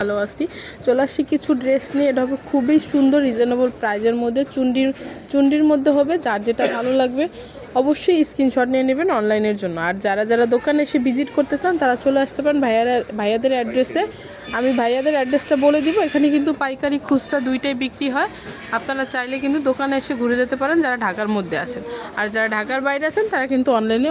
ভালো আছি। চলে আসছি কিছু ড্রেস নিয়ে। এটা হবে খুবই সুন্দর রিজনেবল প্রাইজের মধ্যে। চুন্ডির চুন্ডির মধ্যে হবে যার যেটা ভালো লাগবে। অবশ্যই স্ক্রিনশট নিয়ে নেবেন অনলাইনের জন্য। আর যারা যারা দোকানে এসে ভিজিট করতে চান, তারা চলে আসতে পারেন ভাইয়ারা, ভাইয়াদের অ্যাড্রেসে আমি ভাইয়াদের অ্যাড্রেসটা বলে দিব। এখানে কিন্তু পাইকারি খুচরা দুইটাই বিক্রি হয়। আপনারা চাইলে কিন্তু দোকানে এসে ঘুরে যেতে পারেন যারা ঢাকার মধ্যে আছেন। আর যারা ঢাকার বাইরে আছেন, তারা কিন্তু অনলাইনে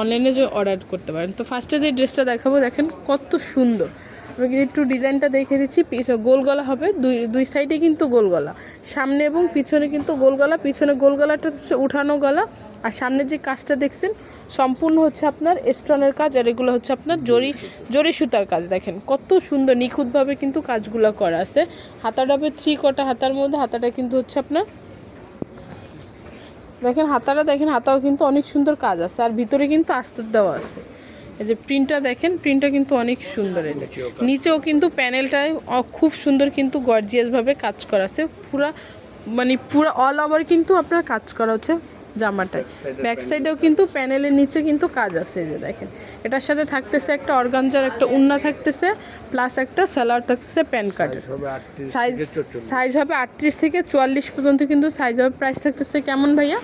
অনলাইনে যে অর্ডার করতে পারেন। তো ফার্স্টে যে ড্রেসটা দেখাবো, দেখেন কত সুন্দর। আমি একটু ডিজাইনটা দেখে দিচ্ছি। গোল গলা হবে। দুই দুই সাইডে কিন্তু গোল গলা সামনে এবং পিছনে কিন্তু গোল গলা পিছনে গোল গলাটা হচ্ছে উঠানো গলা। আর সামনে যে কাজটা দেখছেন, সম্পূর্ণ হচ্ছে আপনার স্টোনের কাজ আর এগুলো হচ্ছে আপনার জরি জরি সুতার কাজ। দেখেন, কত সুন্দর, নিখুঁতভাবে কিন্তু কাজগুলো করা আছে। হাতাটা হবে থ্রি কটা হাতার মধ্যে। হাতাটা কিন্তু হচ্ছে আপনার দেখেন, হাতাটা দেখেন, হাতাও কিন্তু অনেক সুন্দর কাজ আছে। আর ভিতরে কিন্তু আস্তর দেওয়া আছে। এই যে প্রিন্টটা দেখেন প্রিন্টটা কিন্তু অনেক সুন্দর এই যে। নিচেও কিন্তু প্যানেলটায় খুব সুন্দর কিন্তু গর্জিয়াসভাবে কাজ করা আছে। পুরা মানে পুরো অল ওভার কিন্তু আপনার কাজ করা হচ্ছে জামাটায়। ব্যাক সাইডেও কিন্তু প্যানেলের নিচে কিন্তু কাজ আছে এই যে দেখেন। এটার সাথে থাকতেছে একটা অর্গানজার একটা উন্না থাকতেছে প্লাস একটা স্যালার থাকতেছে প্যান কার্ডের সাইজ সাইজ হবে আটত্রিশ থেকে চুয়াল্লিশ পর্যন্ত কিন্তু সাইজ হবে। প্রাইস থাকতেছে কেমন ভাইয়া?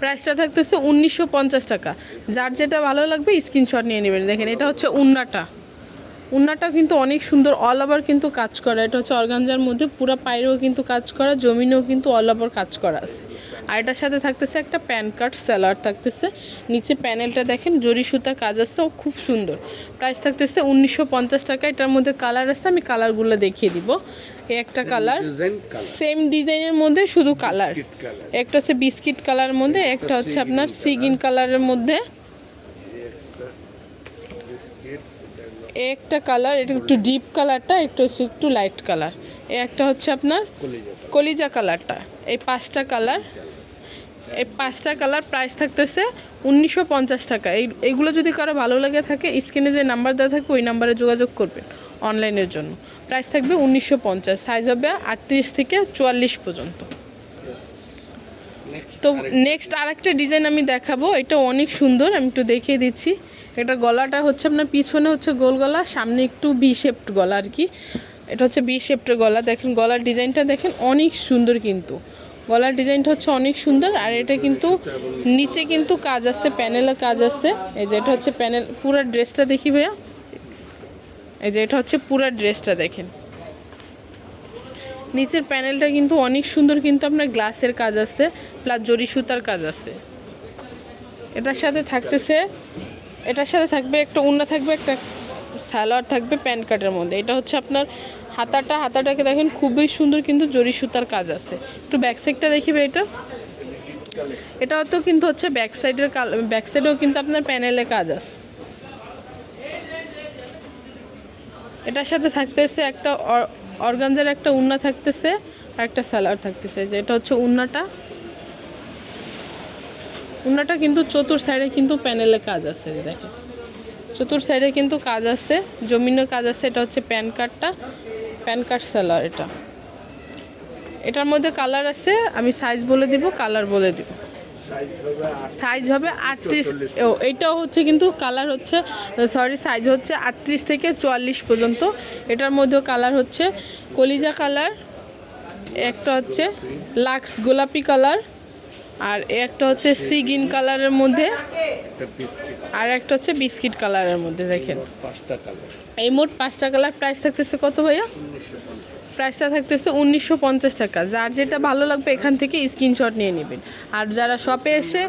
প্রাইসটা থাকতেছে উনিশশো পঞ্চাশ টাকা। যার যেটা ভালো লাগবে, স্ক্রিনশট নিয়ে নেবেন। দেখেন, এটা হচ্ছে উন্নাটা। উন্নাটা কিন্তু অনেক সুন্দর অল ওভার কিন্তু কাজ করা। এটা হচ্ছে অর্গানজার মধ্যে পুরো পায়েরও কিন্তু কাজ করা, জমিনেও কিন্তু অল ওভার কাজ করা আছে। আর এটার সাথে থাকতেছে একটা প্যান কার্ড স্যালার থাকতেছে। নিচে প্যানেলটা দেখেন, জরি সুতা কাজ আছে, ও খুব সুন্দর। প্রাইস থাকতেছে উনিশশো পঞ্চাশ টাকা। এটার মধ্যে কালার আছে, আমি কালারগুলো দেখিয়ে দিব। একটা কালার। সেম ডিজাইনের মধ্যে শুধু কালার একটা হচ্ছে বিস্কিট কালারের মধ্যে একটা হচ্ছে আপনার সিগিন কালারের মধ্যে। একটা কালার এটা একটু ডিপ কালারটা একটু হচ্ছে একটু লাইট কালার একটা হচ্ছে আপনার কলিজা কালারটা এই পাঁচটা কালার এই পাঁচটা কালার প্রাইস থাকতেছে উনিশশো পঞ্চাশ টাকা। এই এইগুলো যদি কারও ভালো লাগে থাকে স্ক্রিনে যে নাম্বার দেওয়া থাকবে ওই নাম্বারে যোগাযোগ করবেন। অনলাইনের জন্য। প্রাইস থাকবে উনিশশো পঞ্চাশ সাইজ হবে আটত্রিশ থেকে চুয়াল্লিশ পর্যন্ত। তো নেক্সট আরেকটা ডিজাইন আমি দেখাবো এটা অনেক সুন্দর আমি একটু দেখিয়ে দিচ্ছি। এটা গলাটা হচ্ছে আপনার পিছনে হচ্ছে গোল গলা সামনে একটু বি শেপড গলা আর কি। এটা হচ্ছে বি শেপটের গলা দেখেন গলার ডিজাইনটা দেখেন অনেক সুন্দর কিন্তু। গলার ডিজাইনটা হচ্ছে অনেক সুন্দর আর এটা কিন্তু নিচে কিন্তু কাজ আসছে প্যানেলে কাজ আসছে এই যে এটা হচ্ছে প্যানেল পুরো ড্রেসটা দেখি ভাইয়া। এই যে এটা হচ্ছে পুরো ড্রেসটা দেখেন। নিচের প্যানেলটা কিন্তু অনেক সুন্দর কিন্তু আপনার গ্লাসের কাজ আছে, প্লাস জরি সুতার কাজ আছে। এটার সাথে থাকতেছে, এটার সাথে থাকবে একটা উন্না, থাকবে একটা সালোয়ার, থাকবে প্যান কার্ডের মধ্যে। এটা হচ্ছে আপনার হাতাটা, হাতাটাকে দেখেন খুবই সুন্দর কিন্তু জরি সুতার কাজ আছে। একটু ব্যাক সাইডটা দেখিবে এটা? এটাও তো কিন্তু হচ্ছে ব্যাক সাইডের ব্যাক সাইডেও কিন্তু আপনার প্যানেলে কাজ আছে। এটার সাথে থাকতেছে একটা অর্গানজার একটা উন্না থাকতেছে আর একটা স্যালাড থাকতেছে, যে এটা হচ্ছে উন্নাটা। উন্নাটা কিন্তু চতুর সাইডে কিন্তু প্যানেলে কাজ আছে দেখেন। চতুর সাইডে কিন্তু কাজ আছে জমিনও কাজ আছে, এটা হচ্ছে প্যান কার্ডটা প্যান কার্ড স্যালার এটা। এটার মধ্যে কালার আছে, আমি সাইজ বলে দিব কালার বলে দিব। সাইজ হবে আটত্রিশ। ও এইটাও হচ্ছে কিন্তু কালার হচ্ছে সরি সাইজ হচ্ছে আটত্রিশ থেকে চুয়াল্লিশ পর্যন্ত। এটার মধ্যেও কালার হচ্ছে কলিজা কালার একটা হচ্ছে লাক্স গোলাপি কালার আর একটা হচ্ছে সিগিন কালারের মধ্যে আর একটা হচ্ছে বিস্কিট কালারের মধ্যে দেখেন। এই মোট পাঁচটা কালার প্রাইস থাকতেছে কত ভাইয়া? প্রাইসটা থাকতেছে উনিশশো পঞ্চাশ টাকা। যার যেটা ভালো লাগবে এখান থেকে স্ক্রিনশট নিয়ে নেবেন। আর যারা শপে এসে,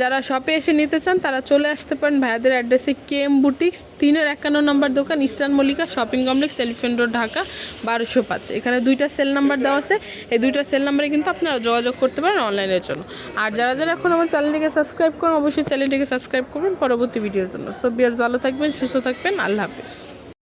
যারা শপে এসে নিতে চান, তারা চলে আসতে পারেন ভাইয়াদের অ্যাড্রেসে কে এম বুটিক্স তিনের একান্ন নম্বর দোকান Eastern Mallika shopping complex Elephant Road Dhaka বারোশো পাঁচ। এখানে দুইটা সেল নাম্বার দেওয়া আছে। এই দুইটা সেল নাম্বারে কিন্তু আপনারা যোগাযোগ করতে পারেন অনলাইনের জন্য। আর যারা যারা এখন আমার চ্যানেলটিকে সাবস্ক্রাইব করেন, অবশ্যই চ্যানেলটিকে সাবস্ক্রাইব করবেন পরবর্তী ভিডিওর জন্য। সব বিয়ার ভালো থাকবেন, সুস্থ থাকবেন, আল্লাহ হাফিজ।